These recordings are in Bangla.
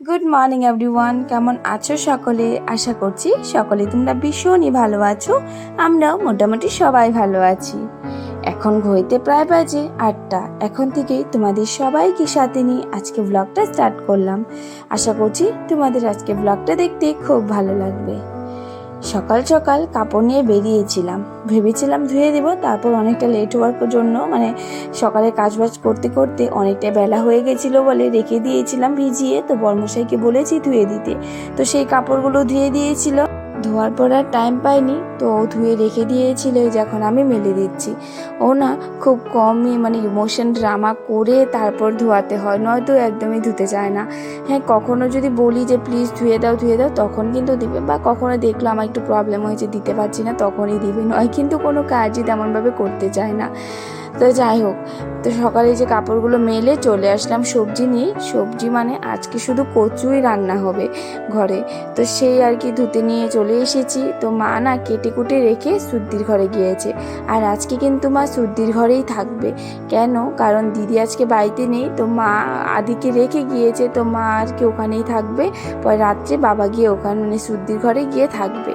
গুড মর্নিং এভরিওয়ান কেমন আছো সকলে? আশা করছি সকলে তোমরা ভীষণই ভালো আছো। আমরাও মোটামুটি সবাই ভালো আছি। এখন ঘড়িতে প্রায় বাজে আটটা। এখন থেকেই তোমাদের সবাইকে সাথে নিয়ে আজকে ব্লগটা স্টার্ট করলাম। আশা করছি তোমাদের আজকে ব্লগটা দেখতে খুব ভালো লাগবে। সকাল সকাল কাপড় নিয়ে বেরিয়েছিলাম। ভেবেছিলাম ধুয়ে দেবো, তারপর অনেকটা লেট হওয়ার জন্য মানে সকালে কাজবাজ করতে করতে অনেকটা বেলা হয়ে গেছিল বলে রেখে দিয়েছিলাম ভিজিয়ে। তো বর্মশাইকে বলেছি ধুয়ে দিতে। তো সেই কাপড়গুলো ধুয়ে দিয়েছিল। ধোয়ার পর আর টাইম পাইনি, তো ও ধুয়ে রেখে দিয়েছিল, এই যে এখন আমি মেলে দিচ্ছি। ও না খুব কমই মানে ইমোশন ড্রামা করে তারপর ধোয়াতে হয়, নয়তো একদমই ধুতে চায় না। হ্যাঁ কখনো যদি বলি যে প্লিজ ধুয়ে দাও ধুয়ে দাও, তখন কিন্তু দিবে, বা কখনো দেখল আমার একটু প্রবলেম হয়েছে, দিতে পারছি না, তখনই দিবে। নয়, কিন্তু কোনো কাজই তেমনভাবে করতে চায় না। তো যাই হোক, তো সকালে যে কাপড়গুলো মেলে চলে আসলাম সবজি নিয়ে। সবজি মানে আজকে শুধু কচুই রান্না হবে ঘরে। তো সেই আর কি ধুতে নিয়ে চলে এসেছি। তো মা না কেটে কুটে রেখে সুদ্দির ঘরে গিয়েছে। আর আজকে কিন্তু মা সুদ্দির ঘরেই থাকবে। কেন? কারণ দিদি আজকে বাড়িতে নেই। তো মা আদিকে রেখে গিয়েছে। তো মা আর কি ওখানেই থাকবে। পরে রাত্রে বাবা গিয়ে ওখানে মানে সুদ্দির ঘরে গিয়ে থাকবে।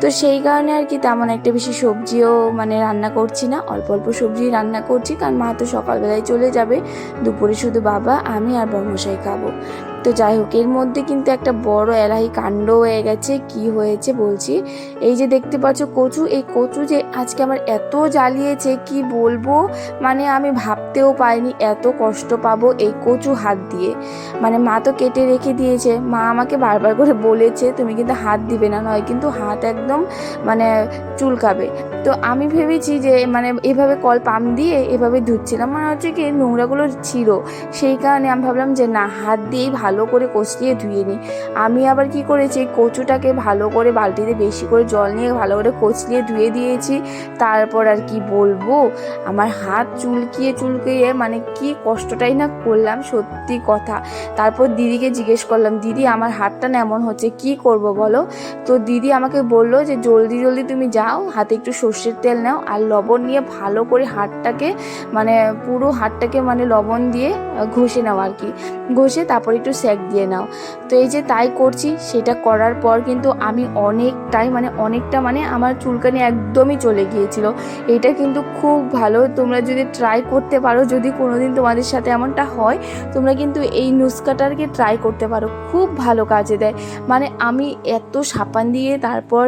তো সেই কারণে আর কি তেমন একটা বেশি সবজিও মানে রান্না করছি না। অল্প অল্প সবজি রান্না করছি, কারণ মা তো সকালবেলায় চলে যাবে। দুপুরে শুধু বাবা, আমি আর বর্মশাই খাব। তো যাই হোক, এর মধ্যে কিন্তু একটা বড় এলাহি কাণ্ড হয়ে গেছে। কি হয়েছে বলছি? এই যে দেখতে পাচ্ছ কচু, এই কচু যে আজকে আমার এত জ্বালিয়েছে, কি বলব? মানে আমি ভাবতেও পারিনি এত কষ্ট পাবো এই কচু হাত দিয়ে। মানে মা তো কেটে রেখে দিয়েছে। মা আমাকে বারবার করে বলেছে, তুমি কিন্তু হাত দিবে না, নয় কিন্তু হাত একদম মানে চুলকাবে। তো আমি ভেবেছি যে মানে এভাবে কল পাম্প দিয়ে এভাবে ধুচ্ছিলাম। মানে হচ্ছে কি নোংরাগুলো ছিল। সেই কারণে আমি ভাবলাম যে না, হাত দিয়েই ভালো করে কষলিয়ে ধুয়ে নিই। আমি আবার কি করেছি কচুটাকে ভালো করে বালতিতে বেশি করে জল নিয়ে ভালো করে কষলিয়ে ধুয়ে দিয়েছি। তারপর আর কি বলব, আমার হাত চুলকিয়ে চুলকিয়ে মানে কি কষ্টটাই না করলাম, সত্যি কথা। তারপর দিদিকে জিজ্ঞেস করলাম, দিদি, আমার হাতটা না এমন হচ্ছে, কি করব বলো? তো দিদি আমাকে বলল যে, জলদি জলদি তুমি যাও, হাতে একটু সর্ষের তেল নাও আর লবণ নিয়ে ভালো করে হাতটাকে মানে পুরো হাতটাকে মানে লবণ দিয়ে ঘষে নাও আর কি। ঘষে তারপর একটু স্যাক দিয়ে নাও। তো এই যে তাই করছি, সেটা করার পর কিন্তু আমি অনেকটাই মানে অনেকটা মানে আমার চুলকানি একদমই চলে গিয়েছিল। এটা কিন্তু খুব ভালো, তোমরা যদি ট্রাই করতে পারো, যদি কোনোদিন তোমাদের সাথে এমনটা হয়, তোমরা কিন্তু এই নুস্কাটাকে ট্রাই করতে পারো। খুব ভালো কাজে দেয়। মানে আমি এত সাবান দিয়ে তারপর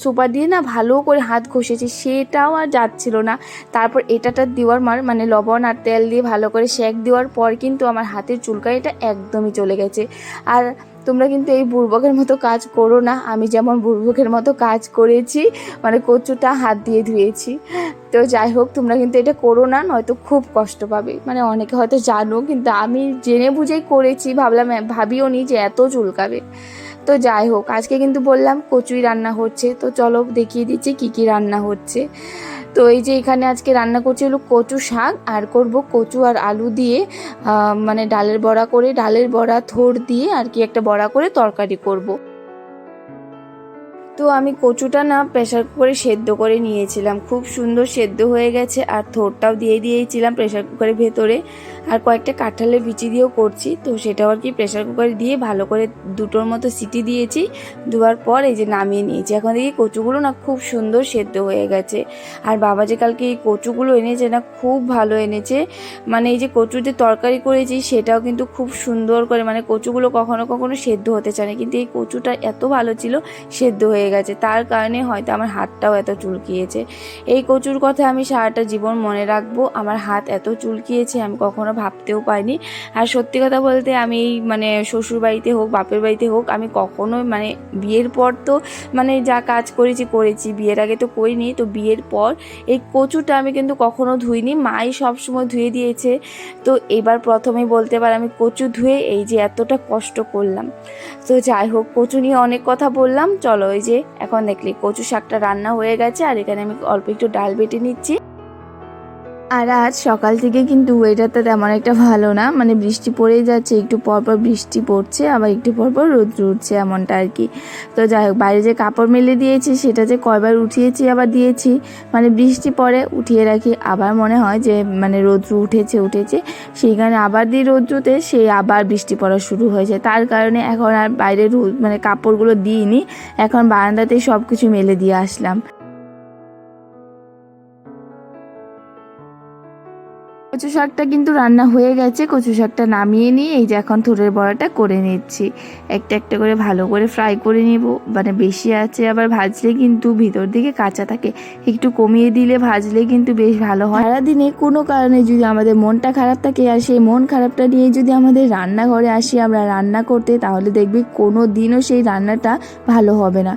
সুপার দিয়ে না ভালো করে হাত ঘষেছি, সেটাও আর যাচ্ছিল না। তারপর এটাটা দেওয়ার মার মানে লবণ আর তেল দিয়ে ভালো করে শেক দেওয়ার পর কিন্তু আমার হাতের চুলকানিটা একদমই চলে গেছে। আর তোমরা কিন্তু এই বুর্বকের মতো কাজ করো না। আমি যেমন বুর্বকের মতো কাজ করেছি মানে কচুটা হাত দিয়ে ধুয়েছি। তো যাই হোক, তোমরা কিন্তু এটা করো না, নয়তো খুব কষ্ট পাবে। মানে অনেকে হয়তো জানো, কিন্তু আমি জেনে বুঝেই করেছি, ভাবলাম ভাবিও নি যে এত চুলকাবে। তো যাই হোক, আজকে কিন্তু বললাম কচুই রান্না হচ্ছে। তো চলো দেখিয়ে দিচ্ছি কি কি রান্না হচ্ছে। তো এই যে এখানে আজকে রান্না করছি হলো কচু শাক, আর করব কচু আর আলু দিয়ে মানে ডালের বড়া করে, ডালের বড়া, থোড় দিয়ে আর কি একটা বড়া করে তরকারি করব। তো আমি কচুটা না প্রেশার কুকারে সেদ্ধ করে নিয়েছিলাম। খুব সুন্দর সেদ্ধ হয়ে গেছে আর থোরটাও দিয়ে দিয়েছিলাম প্রেশার কুকারের ভেতরে। আর কয়েকটা কাঁঠালের বিচি দিয়েও করছি, তো সেটাও আর কি প্রেশার কুকারে দিয়ে ভালো করে দুটোর মতো সিটি দিয়েছি। দেওয়ার পর এই যে নামিয়ে নিয়েছি। এখন দেখি কচুগুলো না খুব সুন্দর সেদ্ধ হয়ে গেছে। আর বাবা যে কালকে এই কচুগুলো এনেছে না খুব ভালো এনেছে। মানে এই যে কচুর যে তরকারি করেছি সেটাও কিন্তু খুব সুন্দর করে মানে কচুগুলো কখনো কখনো সেদ্ধ হতে চায় না। কিন্তু এই কচুটা এত ভালো ছিল, সেদ্ধ হয়ে গেছে। তার কারণে হয়তো আমার হাতটাও এত চুলকিয়েছে। এই কচুর কথা আমি সারাটা জীবন মনে রাখব। আমার হাত এত চুলকিয়েছে, আমি কখনো ভাবতেও পারিনি। আর সত্যি কথা বলতে আমি এই মানে শ্বশুর বাড়িতে হোক, বাপের বাড়িতে হোক, আমি কখনোই মানে বিয়ের পর তো মানে যা কাজ করেছি করেছি। বিয়ের আগে তো করিনি। তো বিয়ের পর এই কচুটা আমি কিন্তু কখনো ধুইনি। মাই সবসময় ধুয়ে দিয়েছে। তো এবার প্রথমেই বলতে পার আমি কচু ধুয়ে এই যে এতটা কষ্ট করলাম। তো যাই হোক, কচু নিয়ে অনেক কথা বললাম। চলো ওই যে এখন দেখলি কচু শাকটা রান্না হয়ে গেছে, আর এখানে আমি অল্প একটু ডাল বেটে নিচ্ছি। আর আজ সকাল থেকে কিন্তু ওয়েদারটা তেমন একটা ভালো না। মানে বৃষ্টি পড়েই যাচ্ছে, একটু পরপর বৃষ্টি পড়ছে, আবার একটু পরপর রোদ উঠছে এমনটা আর কি। তো যাই হোক, বাইরে যে কাপড় মেলে দিয়েছি, সেটা যে কয়বার উঠিয়েছি, আবার দিয়েছি মানে বৃষ্টি পড়ে, উঠিয়ে রাখি। আবার মনে হয় যে মানে রৌদ্র উঠেছে উঠেছে, সেই কারণে আবার দিই রৌদ্রতে, সেই আবার বৃষ্টি পড়া শুরু হয়েছে। তার কারণে এখন আর বাইরে মানে কাপড়গুলো দিইনি, এখন বারান্দাতেই সব কিছু মেলে দিয়ে আসলাম। কচু শাকটা কিন্তু রান্না হয়ে গেছে। কচু শাকটা নামিয়ে নিয়ে এই যে এখন থুরের বড়াটা করে নিচ্ছি। একটা একটা করে ভালো করে ফ্রাই করে নিব। মানে বেশি আছে আবার ভাজলে কিন্তু ভিতর দিকে কাঁচা থাকে। একটু কমিয়ে দিলে ভাজলে কিন্তু বেশ ভালো হয়। সারাদিনে কোনো কারণে যদি আমাদের মনটা খারাপ থাকে আর সেই মন খারাপটা নিয়ে যদি আমাদের রান্নাঘরে আসি, আমরা রান্না করতে, তাহলে দেখবি কোনো দিনও সেই রান্নাটা ভালো হবে না।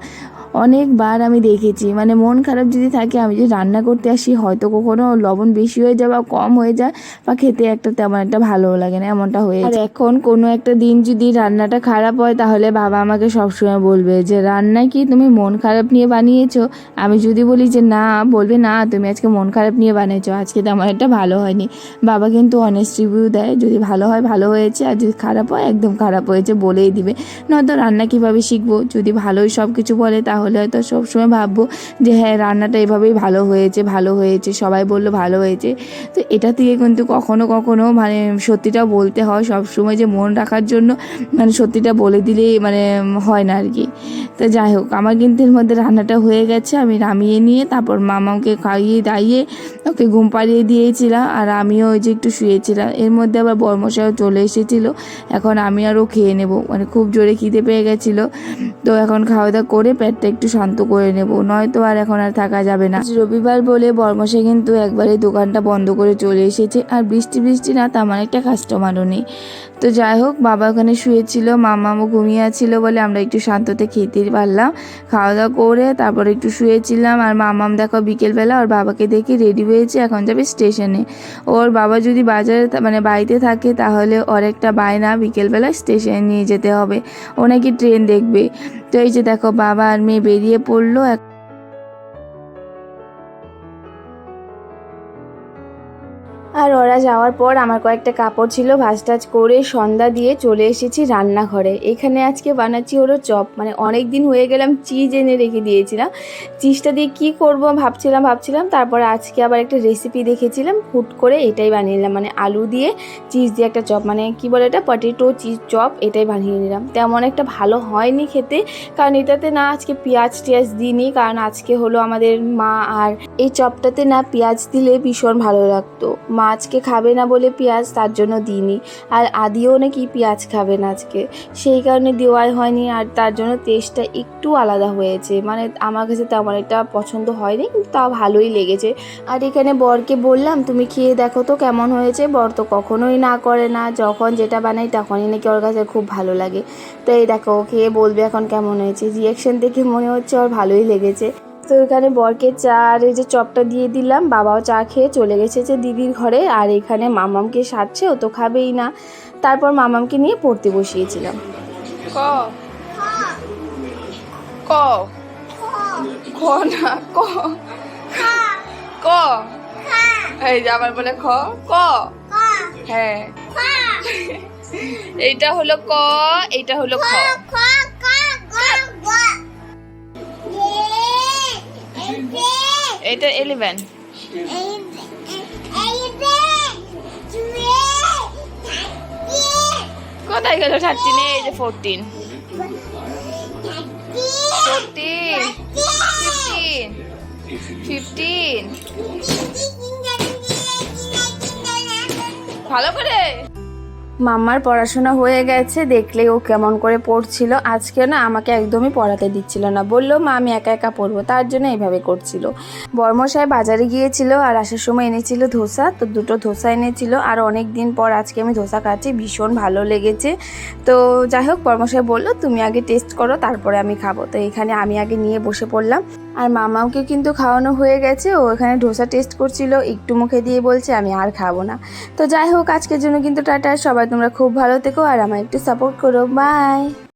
অনেকবার আমি দেখেছি। মানে মন খারাপ যদি থাকে, আমি যদি রান্না করতে আসি, হয়তো কখনো লবণ বেশি হয়ে যায় বা কম হয়ে যায় বা খেতে একটা তেমন একটা ভালো লাগে না, এমনটা হয়ে আর এখন কোনো একটা দিন যদি রান্নাটা খারাপ হয়, তাহলে বাবা আমাকে সবসময় বলবে যে রান্না কি তুমি মন খারাপ নিয়ে বানিয়েছো? আমি যদি বলি যে, না, বলবে, না, তুমি আজকে মন খারাপ নিয়ে বানিয়েছো, আজকে তেমন একটা ভালো হয়নি। বাবা কিন্তু অনেস্ট রিভিউ দেয়, যদি ভালো হয়, ভালো হয়েছে, আর যদি খারাপ হয়, একদম খারাপ হয়েছে বলেই দিবে। নয়তো রান্না কীভাবে শিখব? যদি ভালোই সব কিছু বলে, তাহলে হয়তো সবসময় ভাববো যে হ্যাঁ রান্নাটা এভাবেই ভালো হয়েছে ভালো হয়েছে, সবাই বলল ভালো হয়েছে। তো এটা থেকে কিন্তু কখনো কখনো মানে সত্যিটা বলতে হয় সবসময় যে মন রাখার জন্য মানে সত্যিটা বলে দিলেই মানে হয় না আর কি তো যাই হোক, আমার কিন্তু এর মধ্যে রান্নাটা হয়ে গেছে, আমি নামিয়ে নিয়ে তারপর মামাকে খাইয়ে দাইয়ে ওকে ঘুম পাড়িয়ে দিয়েছিলাম আর আমিও ওই যে একটু শুয়েছিলাম। এর মধ্যে আবার বর্মশাও চলে এসেছিল, এখন আমি আরও খেয়ে নেব। মানে খুব জোরে খিদে পেয়ে গেছিল। তো এখন খাওয়া দাওয়া করে পেটটা একটু শান্ত করে নেব, নয়তো আর এখন আর থাকা যাবে না। রবিবার বলে বর্মসে কিন্তু একবারে দোকানটা বন্ধ করে চলে এসেছে, আর বৃষ্টি বৃষ্টি না তেমন একটা কাস্টমারও নেই। তো যাই হোক, বাবা ওখানে শুয়েছিল মামামও ঘুমিয়ে আছিল বলে আমরা একটু শান্ততে খেতে পারলাম। খাওয়া দাওয়া করে তারপর একটু শুয়েছিলাম আর মামাম দেখো বিকেলবেলা ওর বাবাকে দেখে রেডি হয়েছে, এখন যাবে স্টেশনে। ওর বাবা যদি বাজারে মানে বাড়িতে থাকে তাহলে ওর একটা বায়না বিকেলবেলা স্টেশনে নিয়ে যেতে হবে। ও নাকি ট্রেন দেখবে। তো এই যে দেখো বাবা আর মেয়ে বেরিয়ে পড়ল, এক- আর ওরা যাওয়ার পর আমার কয়েকটা কাপড় ছিল ভাজ টাজ করে সন্ধ্যা দিয়ে চলে এসেছি রান্নাঘরে। এখানে আজকে বানাচ্ছি হলো চপ। মানে অনেক দিন হয়ে গেলাম চিজ এনে রেখে দিয়েছিলাম। চিজটা দিয়ে কি করব ভাবছিলাম ভাবছিলাম, তারপরে আজকে আবার একটা রেসিপি দেখেছিলাম, হুট করে এটাই বানিয়ে নিলাম। মানে আলু দিয়ে চিজ দিয়ে একটা চপ মানে কি বলে এটা? পটেটো চিজ চপ, এটাই বানিয়ে নিলাম। তেমন একটা ভালো হয়নি খেতে, কারণ এটাতে না আজকে পেঁয়াজ টিয়াজ দিইনি, কারণ আজকে হলো আমাদের মা আর এই চপটাতে না পেঁয়াজ দিলে ভীষণ ভালো লাগতো। মা আজকে খাবে না বলে পেঁয়াজ তার জন্য দিইনি। আর আদিও নাকি পেঁয়াজ খাবে না আজকে। সেই কারণে দেওয়াই হয়নি আর তার জন্য টেস্টটা একটু আলাদা হয়েছে। মানে আমার কাছে তেমন একটা পছন্দ হয়নি, কিন্তু তাও ভালোই লেগেছে। আর এখানে বরকে বললাম, তুমি খেয়ে দেখো তো কেমন হয়েছে? বর তো কখনোই না করে না, যখন যেটা বানাই তখনই নাকি ওর কাছে খুব ভালো লাগে। তো এই দেখো খেয়ে বলবে এখন কেমন হয়েছে। রিয়াকশন দেখে মনে হচ্ছে ওর ভালোই লেগেছে। তো এখানে বরকে চা আর এই যে চপটা দিয়ে দিলাম বাবাও চা খেয়ে চলে গেছে যে দিদির ঘরে আর এখানে মামামকে সারছে ও তো খাবেই না। তারপর মামামকে নিয়ে পড়তে বসিয়েছিলাম। ক? ক? খ না ক? ক? এই যে আবার বলে খ? ক? হ্যাঁ। এইটা হলো ক এইটা হলো খ। এটা ইলেভেন কোথায় গেল থার্টিন এই যে ফোরটিন ফোরটিন ফিফটিন ফিফটিন ভালো করে। মাম্মার পড়াশোনা হয়ে গেছে দেখলে ও কেমন করে পড়ছিল। আজকে না আমাকে একদমই পড়াতে দিচ্ছিল না। বলল, মা, আমি একা একা পড়ব। তার জন্য এইভাবে করছিল। বর্মশাই বাজারে গিয়েছিল আর আসার সময় এনেছিল ধোসা। তো দুটো ধোসা এনেছিল আর অনেক দিন পর আজকে আমি ধোসা খাচ্ছি, ভীষণ ভালো লেগেছে। তো যাই হোক, বর্মশাই বলল, তুমি আগে টেস্ট করো, তারপরে আমি খাব। তো এখানে আমি আগে নিয়ে বসে পড়লাম। আর মামাকে কিন্তু খাওয়ানো হয়ে গেছে। ও এখানে ধোসা টেস্ট করছিল, একটু মুখে দিয়ে বলছে, আমি আর খাব না। তো যাই হোক, আজকের জন্য কিন্তু টাটা সবাই তোমরা খুব ভালো থেকো আর আমার একটু সাপোর্ট করো। বাই